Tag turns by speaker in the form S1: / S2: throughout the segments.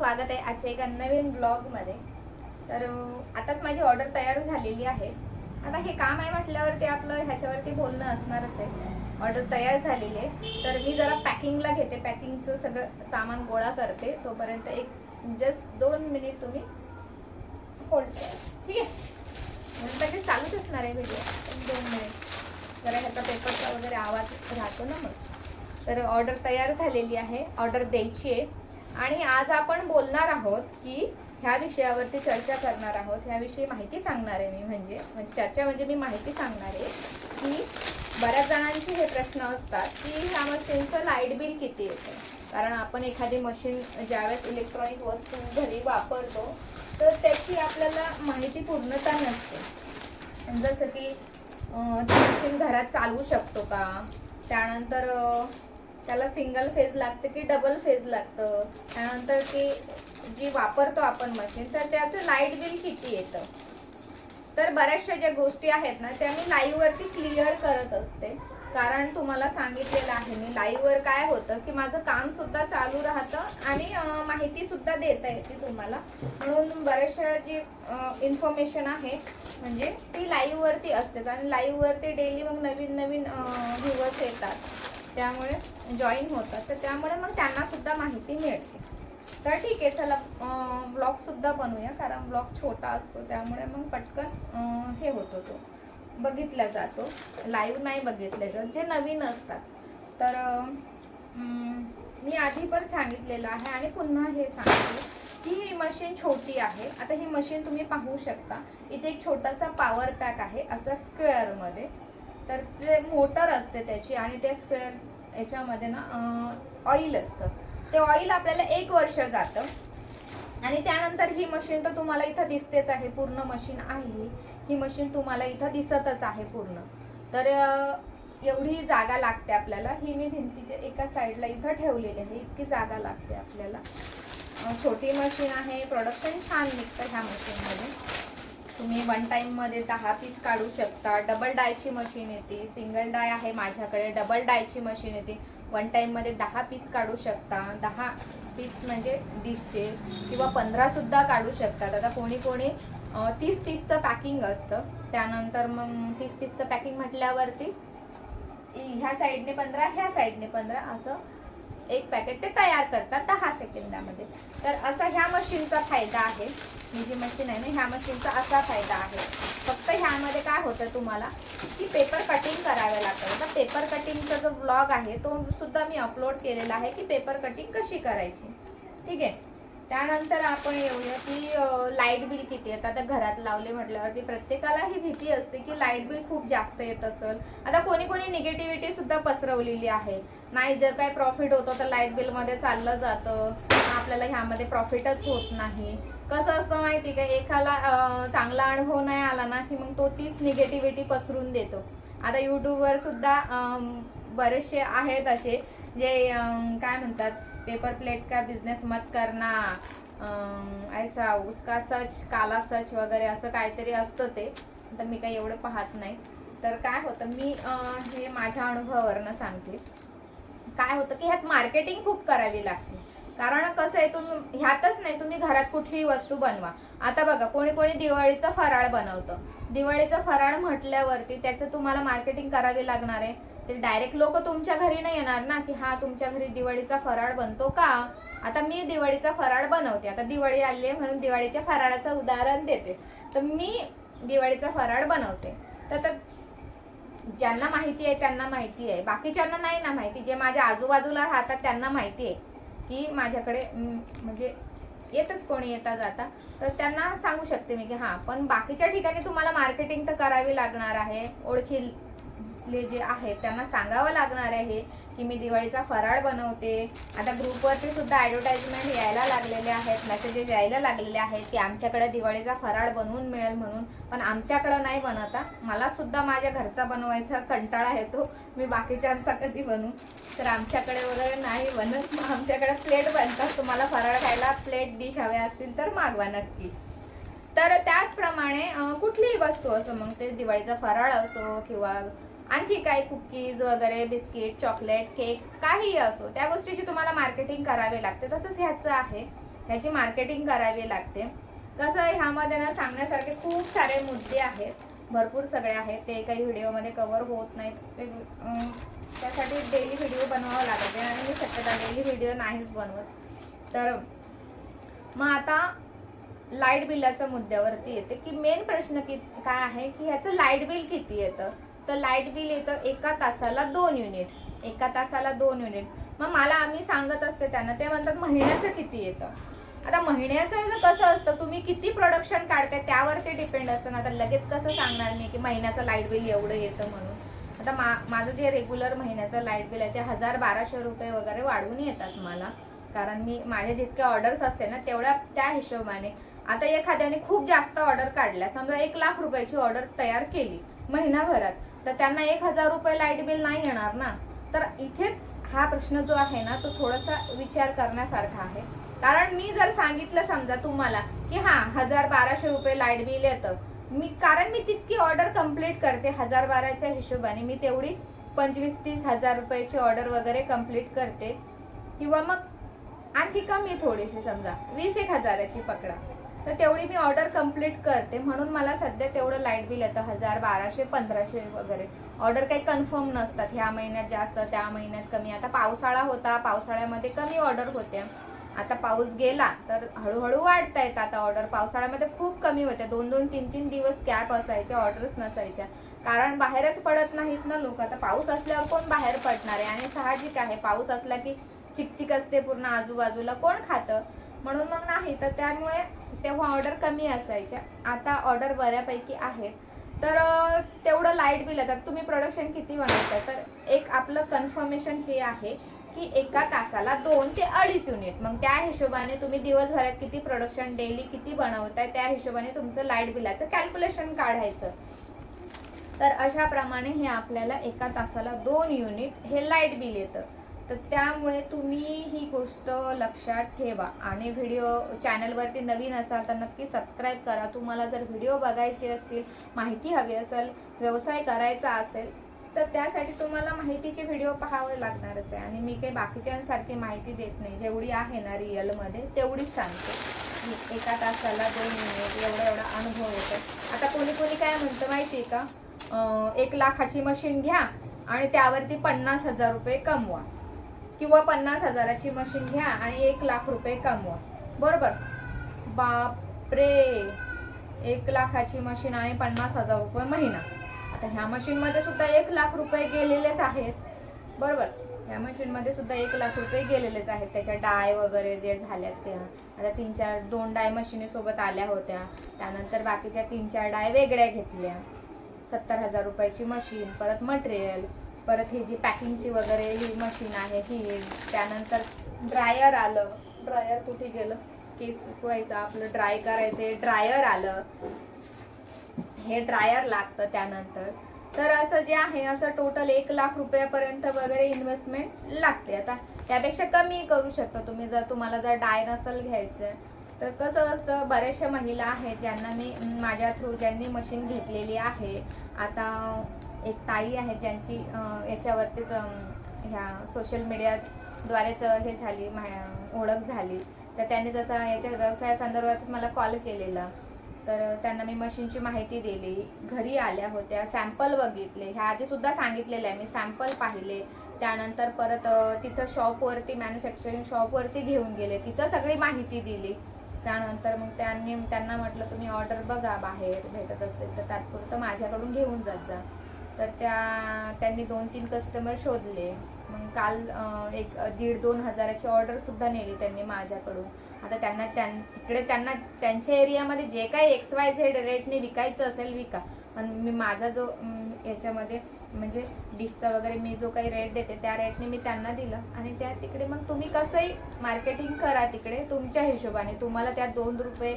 S1: स्वागत आहे आजच्या एका नवीन ब्लॉगमध्ये. तर आताच माझी ऑर्डर तयार झालेली आहे. आता हे काम आहे म्हटल्यावरती आपलं ह्याच्यावरती बोलणं असणारच आहे. ऑर्डर तयार झालेली आहे. तर मी जरा पॅकिंगला घेते. पॅकिंगचं सगळं सामान गोळा करते. तोपर्यंत एक जस्ट दोन मिनिट तुम्ही होल्ड ठीक आहे? म्हणजे चालूच असणार आहे व्हिडिओ दोन मिनिट जरा ह्याचा पेपरचा वगैरे आवाज राहतो ना मग. तर ऑर्डर तयार झालेली आहे. ऑर्डर द्यायची आहे. आणि आज आपण बोलणार आहोत की ह्या विषयावरती चर्चा करणार आहोत. ह्याविषयी माहिती सांगणार आहे मी म्हणजे म्हणजे चर्चा म्हणजे मी माहिती सांगणार आहे की बऱ्याच जणांचे हे प्रश्न असतात की ह्या मशीनचं लाइट बिल किती येतं? कारण आपण एखादी मशीन ज्यावेळेस इलेक्ट्रॉनिक वस्तू घरी वापरतो तर त्याची आपल्याला माहिती पूर्णता नसते. जसं की ती मशीन घरात चालवू शकतो का? त्यानंतर त्याला सिंगल फेज लागते की डबल फेज लागतं. त्यानंतर ती जी वापरतो आपण मशीन तर त्याचं लाइट बिल किती येतं? तर बऱ्याचशा ज्या गोष्टी आहेत ना त्या मी लाईव्हवरती क्लिअर करत असते. कारण तुम्हाला सांगितलेलं आहे मी लाईव्हवर काय होतं की माझं काम सुद्धा चालू राहतं आणि माहितीसुद्धा देता येते तुम्हाला. म्हणून बऱ्याचशा जी इन्फॉर्मेशन आहे म्हणजे ती लाईव्हवरती असतेच. आणि लाईव्हवरती डेली मग नवीन नवीन व्ह्युअर्स येतात. त्यामुळे जॉईन होतात. तर त्यामुळे मग त्यांनासुद्धा माहिती मिळते. तर ठीक आहे चला ब्लॉगसुद्धा बनवूया कारण ब्लॉग छोटा असतो त्यामुळे मग पटकन हे होतो तो. बघितला जातो. लाईव्ह नाही बघितले जात जे नवीन असतात. तर मी आधी पण सांगितलेलं आहे आणि पुन्हा हे सांगते की ही मशीन छोटी आहे. आता ही मशीन तुम्ही पाहू शकता. इथे एक छोटासा पॉवर पॅक आहे असा स्क्वेअरमध्ये तर ते मोटर असते त्याची आणि ते स्क्वेअर याच्यामध्ये ना ऑइल असतं. ते ऑइल आपल्याला एक वर्ष जातं. आणि त्यानंतर ही मशीन तर तुम्हाला इथं दिसतेच आहे. पूर्ण मशीन आहे ही. मशीन तुम्हाला इथं दिसतच आहे पूर्ण. तर एवढी जागा लागते आपल्याला. ही मी भिंतीच्या एका साईडला इथं ठेवलेली आहे. इतकी जागा लागते आपल्याला. छोटी मशीन आहे. प्रोडक्शन छान निघतं ह्या मशीनमध्ये तुम्ही वन टाईममध्ये दहा पीस काढू शकता. डबल डायची मशीन येते. सिंगल डाय आहे माझ्याकडे. डबल डायची मशीन येते. वन टाईममध्ये दहा पीस काढू शकता. दहा पीस म्हणजे डिशचे किंवा पंधरा सुद्धा काढू शकतात आता कोणी कोणी तीस पीसचं पॅकिंग असतं. त्यानंतर मग तीस पीसचं पॅकिंग म्हटल्यावरती ह्या साईडने पंधरा ह्या साईडने पंधरा असं एक पॅकेट ते तयार करतात दहा सेकंदामध्ये. तर असा ह्या मशीनचा फायदा आहे. ही जी मशीन आहे ना ह्या मशीनचा असा फायदा आहे. फक्त ह्यामध्ये काय होतं तुम्हाला की पेपर कटिंग करावे लागतं. आता पेपर कटिंगचा जो ब्लॉग आहे तो सुद्धा मी अपलोड केलेला आहे की पेपर कटिंग कशी करायची? ठीक आहे? त्यानंतर आपण येऊया की लाइट बिल किती येतं आता घरात लावले म्हटल्यावरती प्रत्येकाला ही भीती असते की लाइट बिल खूप जास्त येत असेल. आता कोणी कोणी निगेटिव्हिटी सुद्धा पसरवलेली आहे. नाही जर काय प्रॉफिट होतं तर लाइट बिलमध्ये चाललं जातं. आपल्याला ह्यामध्ये प्रॉफिटच होत नाही. कसं असतं माहिती का? एकाला चांगला अनुभव नाही आला ना की मग तो तीच निगेटिव्हिटी पसरून देतो. आता युट्यूबवर सुद्धा बरेचसे आहेत असे जे काय म्हणतात? पेपर प्लेट का बिझनेस मत करना ऐसा उसका सच काला सच वगैरे असं काहीतरी असतं ते. तर मी काही एवढं पाहत नाही. तर काय होतं मी हे माझ्या अनुभवावरनं सांगते. काय होतं की ह्यात मार्केटिंग खूप करावी लागते. कारण कसं आहे तुम्ही ह्यातच नाही तुम्ही घरात कुठलीही वस्तू बनवा. आता बघा कोणी कोणी दिवाळीचं फराळ बनवतं. दिवाळीचं फराळ म्हटल्यावरती त्याचं तुम्हाला मार्केटिंग करावी लागणार आहे. ते डायरेक्ट लोक तुमच्या घरी नाही येणार ना की हा तुमच्या घरी दिवाळीचा फराळ बनतो का? आता मी दिवाळीचा फराळ बनवते. आता दिवाळी आली आहे म्हणून दिवाळीच्या फराळाचं उदाहरण देते. तर मी दिवाळीचा फराळ बनवते. तर तर ज्यांना माहिती आहे त्यांना माहिती आहे. बाकीच्यांना नाही ना माहिती. जे माझ्या आजूबाजूला राहतात त्यांना माहिती आहे की माझ्याकडे म्हणजे येतच कोणी येता जाता. तर त्यांना सांगू शकते मी की हां पण बाकीच्या ठिकाणी तुम्हाला मार्केटिंग तर करावी लागणार आहे. ले जे आहेत त्यांना सांगावं लागणार आहे की मी दिवाळीचा फराळ बनवते. आता ग्रुपवरती सुद्धा ॲडव्हर्टाइजमेंट यायला लागलेले आहेत मेसेजेस यायला लागलेले आहेत की आमच्याकडे दिवाळीचा फराळ बनवून मिळेल म्हणून. पण आमच्याकडं नाही बनवता मला सुद्धा माझ्या घरचा बनवायचा कंटाळा येतो. मी बाकीच्यांचा कधी बनवू तर आमच्याकडे वगैरे नाही बनत. मग आमच्याकडे प्लेट बनतात. तुम्हाला फराळ खायला प्लेट डिश हव्या असतील तर मागवा नक्की. तर त्याचप्रमाणे कुठलीही वस्तू असो मग ते दिवाळीचा फराळ असो किंवा आणखी काही कुकीज वगैरे बिस्किट चॉकलेट केक काहीही असो त्या गोष्टीची तुम्हाला मार्केटिंग करावी लागते. तसंच ह्याचं आहे. ह्याची मार्केटिंग करावी लागते. कसं ह्यामध्ये ना सांगण्यासारखे खूप सारे मुद्दे आहेत. भरपूर सगळे आहेत. ते काही व्हिडिओमध्ये कव्हर होत नाहीत. त्यासाठी डेली व्हिडिओ बनवावं लागते आणि मी शक्यता डेली व्हिडिओ नाहीच बनवत. तर मग आता लाइट बिलाच्या मुद्द्यावरती येते. की मेन प्रश्न की काय आहे? की ह्याचं लाइट बिल किती येतं? तर लाइट बिल येतं एका तासाला दोन युनिट. एका तासाला दोन युनिट. मग मला आम्ही सांगत असते त्यांना ते म्हणतात महिन्याचं किती येतं? आता महिन्याचं जर कसं असतं तुम्ही किती प्रोडक्शन काढताय त्यावर ते डिपेंड असतं ना. आता लगेच कसं सांगणार मी की महिन्याचं लाइट बिल एवढं येतं म्हणून? आता मा माझं जे रेग्युलर महिन्याचं लाइट बिल आहे ते हजार बाराशे रुपये वगैरे वाढवून येतात मला. कारण मी माझे जितके ऑर्डर्स असते ना तेवढ्या त्या हिशोबाने. आता एखाद्याने खूप जास्त ऑर्डर काढल्या. समजा एक लाख रुपयाची ऑर्डर तयार केली महिनाभरात. तर त्यांना एक हजार रुपये लाइट बिल नाही येणार ना. तर इथेच हा प्रश्न जो आहे ना तो थोडासा विचार करण्यासारखा आहे. कारण मी जर सांगितलं समजा तुम्हाला की हा हजार बाराशे रुपये लाइट बिल येतं. मी कारण मी तितकी ऑर्डर कंप्लीट करते हजार बाराच्या हिशोबाने. मी तेवढी पंचवीस तीस हजार रुपयाची ऑर्डर वगैरे कंप्लीट करते. किंवा मग आणखी कमी थोडीशी समजा वीस एक हजाराची पकडा. तर तेवढी मी ऑर्डर कंप्लीट करते. म्हणून मला सध्या तेवढं लाइट बिल येतं हजार बाराशे पंधराशे वगैरे. ऑर्डर काही कन्फर्म नसतात. ह्या महिन्यात जास्त त्या महिन्यात कमी. आता पावसाळा होता. पावसाळ्यामध्ये कमी ऑर्डर होते आता पाऊस गेला तर हळूहळू वाढता येत आता ऑर्डर पावसाळ्यामध्ये खूप कमी होते. दोन दोन तीन तीन दिवस कॅप असायच्या ऑर्डर्स नसायच्या. कारण बाहेरच पडत नाहीत ना लोक. आता पाऊस असल्यावर कोण बाहेर पडणार आहे? आणि साहजिक आहे. पाऊस असला की चिकचिक असते पूर्ण आजूबाजूला. कोण खातं? म्हणून मग नाही तर त्यामुळे तेव्हा ऑर्डर कमी असायच्या. आता ऑर्डर बऱ्यापैकी आहेत. तर तेवढं लाइट बिल येतात तुम्ही प्रोडक्शन किती बनवता? तर एक आपलं कन्फर्मेशन हे आहे की एका तासाला दोन ते अडीच युनिट मग त्या हिशोबाने तुम्ही दिवसभरात किती प्रोडक्शन डेली किती बनवताय त्या हिशोबाने तुमचं लाइट बिलाचं कॅल्क्युलेशन काढायचं. तर अशाप्रमाणे हे आपल्याला एका तासाला दोन युनिट हे लाइट बिल येतं. तर त्यामुळे तुम्ही ही गोष्ट लक्षात ठेवा. आणि व्हिडिओ चॅनलवरती नवीन असाल तर नक्की सबस्क्राईब करा. तुम्हाला जर व्हिडिओ बघायचे असतील माहिती हवी असेल व्यवसाय करायचा असेल तर त्यासाठी तुम्हाला माहितीचे व्हिडिओ पाहावे लागणारच आहे. आणि मी काही बाकीच्यांसारखी माहिती देत नाही. जेवढी आहे ना रिअलमध्ये तेवढीच सांगते. एका तासाला दोन मिनिट एवढा एवढा अनुभव येतो आता कोणी कोणी काय म्हणतं माहिती आहे का एक लाखाची मशीन घ्या आणि त्यावरती पन्नास हजार रुपये कमवा. किंवा पन्नास हजाराची मशीन घ्या आणि एक लाख रुपये कमवा. बरोबर? बापरे! एक लाखाची मशीन आणि पन्नास हजार रुपये महिना. आता ह्या मशीनमध्ये सुद्धा एक लाख रुपये गेलेलेच आहेत. बरोबर? ह्या मशीनमध्ये सुद्धा एक लाख रुपये गेलेलेच आहेत. त्याच्या डाय वगैरे जे झाल्यात त्या. आता तीन चार दोन डाय मशीनीसोबत आल्या होत्या. त्यानंतर बाकीच्या तीन चार डाय वेगळ्या घेतल्या. सत्तर हजार रुपयाची मशीन परत मटेरियल परत ही जी पॅकिंगची वगैरे ही मशीन आहे ही त्यानंतर ड्रायर आलं. ड्रायर कुठे गेलं? केस सुकवायचं आपलं ड्राय करायचे ड्रायर आलं. हे ड्रायर लागतं त्यानंतर. तर असं जे आहे असं टोटल एक लाख रुपयापर्यंत वगैरे इन्व्हेस्टमेंट लागते. आता त्यापेक्षा कमी करू शकता तुम्ही. जर तुम्हाला जर डाय नसल घ्यायचं तर कसं असतं बऱ्याचशा महिला आहेत ज्यांना मी माझ्या थ्रू ज्यांनी मशीन घेतलेली आहे. आता एक ताई आहे ज्यांची याच्यावरतीच ह्या सोशल मीडियाद्वारेच हे झाली ओळख झाली. तर त्यांनी जसं याच्या व्यवसायासंदर्भात मला कॉल केलेला. तर त्यांना मी मशीनची माहिती दिली. घरी आल्या होत्या सॅम्पल बघितले. ह्या आधीसुद्धा सांगितलेलं आहे. मी सॅम्पल पाहिले. त्यानंतर परत तिथं शॉपवरती मॅन्युफॅक्चरिंग शॉपवरती घेऊन गेले. तिथं सगळी माहिती दिली. त्यानंतर मग त्यांनी त्यांना म्हटलं तुम्ही ऑर्डर बघा बाहेर भेटत असेल तर तात्पुरतं माझ्याकडून घेऊन जात जा. तर त्या त्यांनी दोन तीन कस्टमर शोधले. मग काल एक दीड दोन हजाराची ऑर्डर सुद्धा नेली त्यांनी माझ्याकडून. आता त्यांना त्यां तिकडे त्यांना त्यांच्या एरियामध्ये जे काही एक्स वाय झेड रेटने विकायचं असेल विका. पण मी माझा जो याच्यामध्ये म्हणजे डिशचा वगैरे मी जो काही रेट देते त्या रेटने मी त्यांना दिलं. आणि त्या तिकडे मग तुम्ही कसंही मार्केटिंग करा तिकडे तुमच्या हिशोबाने. तुम्हाला त्यात दोन रुपये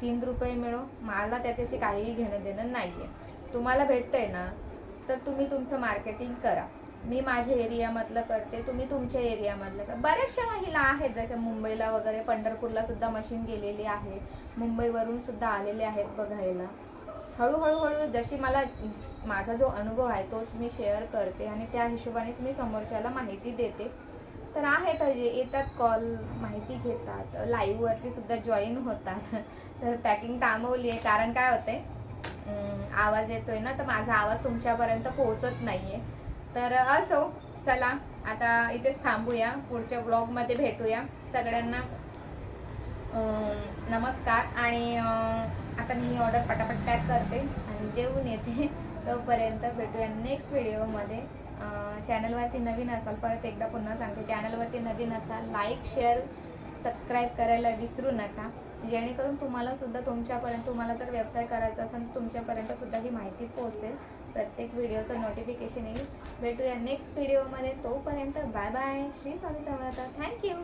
S1: तीन रुपये मिळो. मला त्याच्याशी काहीही घेणं देणं नाही आहे तुम्हाला भेटतंय ना तर तुम्ही तुमचं मार्केटिंग करा. मी माझ्या एरियामधलं करते तुम्ही तुमच्या एरियामधलं करा. बऱ्याचशा महिला आहेत जशा मुंबईला वगैरे पंढरपूरला सुद्धा मशीन गेलेली आहे. मुंबईवरून सुद्धा आलेले आहेत बघायला. हळूहळू हळू जशी मला माझा जो अनुभव आहे तोच मी शेअर करते आणि त्या हिशोबानेच मी समोरच्याला माहिती देते. तर आहेत जे येतात कॉल माहिती घेतात. लाईव्हवरती सुद्धा जॉईन होतात. तर पॅकिंग थांबवली आहे कारण काय होतं आहे आवाज येतोय ना तर माझा आवाज तुमच्यापर्यंत पोहोचत नाहीये. तर असो चला आता इथेच थांबूया. पुढच्या ब्लॉगमध्ये भेटूया. सगळ्यांना नमस्कार. आणि आता मी ऑर्डर पटापट पॅक करते आणि देऊन येते. तोपर्यंत भेटूया नेक्स्ट व्हिडिओमध्ये चॅनलवरती नवीन असाल परत एकदा पुन्हा सांगते. चॅनलवरती नवीन असाल लाईक शेअर सबस्क्राईब करायला विसरू नका. जेणेकरून तुम्हाला सुद्धा तुमच्यापर्यंत तुम्हाला जर व्यवसाय करायचा असेल तर तुमच्यापर्यंत सुद्धा ही माहिती पोहोचेल. प्रत्येक व्हिडिओचं नोटिफिकेशन येईल. भेटूया नेक्स्ट व्हिडिओमध्ये तोपर्यंत bye bye Shri Swami Samarth. Thank you